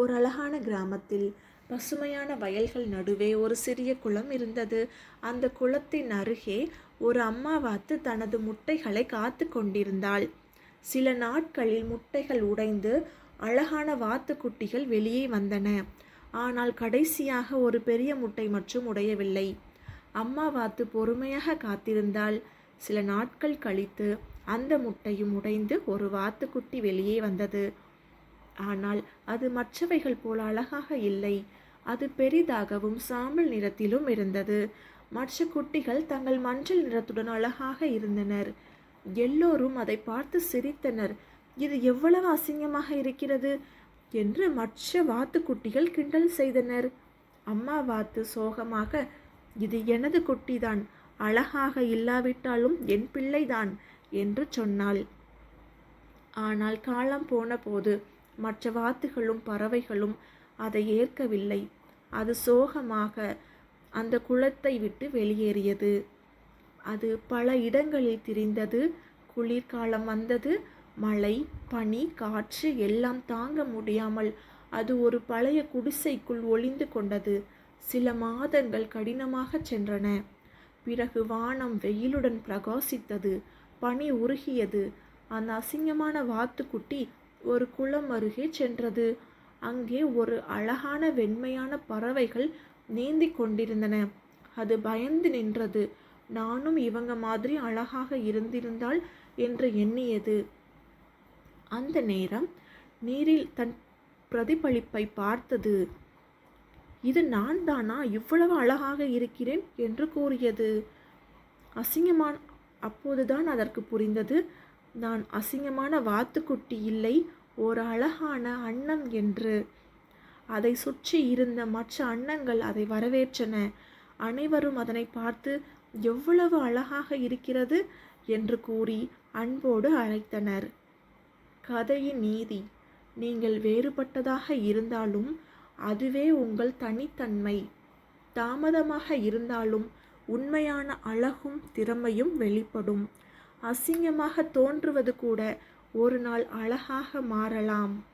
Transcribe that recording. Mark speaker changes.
Speaker 1: ஒரு அழகான கிராமத்தில் பசுமையான வயல்கள் நடுவே ஒரு சிறிய குளம் இருந்தது. அந்த குளத்தின் அருகே ஒரு அம்மா வாத்து தனது முட்டைகளை காத்து கொண்டிருந்தாள். சில நாட்களில் முட்டைகள் உடைந்து அழகான வாத்துக்குட்டிகள் வெளியே வந்தன. ஆனால் கடைசியாக ஒரு பெரிய முட்டை மற்றும் உடையவில்லை. அம்மா வாத்து பொறுமையாக காத்திருந்தால் சில நாட்கள் கழித்து அந்த முட்டையும் உடைந்து ஒரு வாத்துக்குட்டி வெளியே வந்தது. ஆனால் அது மற்றவைகள் போல அழகாக இல்லை. அது பெரிதாகவும் சாம்பல் நிறத்திலும் இருந்தது. மற்ற குட்டிகள் தங்கள் மஞ்சள் நிறத்துடன் அழகாக இருந்தனர். எல்லோரும் அதை பார்த்து சிரித்தனர். இது எவ்வளவு அசிங்கமாக இருக்கிறது என்று மற்ற வாத்து குட்டிகள் கிண்டல் செய்தனர். அம்மா வாத்து சோகமாக இது எனது குட்டிதான். அழகாக இல்லாவிட்டாலும் என் பிள்ளைதான் என்று சொன்னாள். ஆனால் காலம் போன போது மற்ற வாத்துகளும் பறவைகளும் அதை ஏற்கவில்லை. அது சோகமாக அந்த குளத்தை விட்டு வெளியேறியது. அது பல இடங்களில் திரிந்தது. குளிர்காலம் வந்தது. மழை பனி காற்று எல்லாம் தாங்க முடியாமல் அது ஒரு பழைய குடிசைக்குள் ஒளிந்து கொண்டது. சில மாதங்கள் கடினமாக சென்றன. பிறகு வானம் வெயிலுடன் பிரகாசித்தது. பனி உருகியது. அந்த அசிங்கமான வாத்துக்குட்டி ஒரு குளம் அருகே சென்றது. அங்கே ஒரு அழகான வெண்மையான பறவைகள் நீந்தி கொண்டிருந்தன. அது பயந்து நின்றது. நானும் இவங்க மாதிரி அழகாக இருந்திருந்தால் என்று எண்ணியது. அந்த நேரம் நீரில் தன் பிரதிபலிப்பை பார்த்தது. இது நான் தானா இவ்வளவு அழகாக இருக்கிறேன் என்று கூறியது. அசிங்கமான் அப்போதுதான் அதற்கு புரிந்தது. நான் அசிங்கமான வாத்துக்குட்டி இல்லை ஒரு அழகான அன்னம் என்று. அதை சுற்றி இருந்த மற்ற அன்னங்கள் அதை வரவேற்றன. அனைவரும் அதனை பார்த்து எவ்வளவு அழகாக இருக்கிறது என்று கூறி அன்போடு அழைத்தனர். கதையின் நீதி. நீங்கள் வேறுபட்டதாக இருந்தாலும் அதுவே உங்கள் தனித்தன்மை. தாமதமாக இருந்தாலும் உண்மையான அழகும் திறமையும் வெளிப்படும். அசிங்கமாக தோன்றுவது கூட ஒரு நாள் அழகாக மாறலாம்.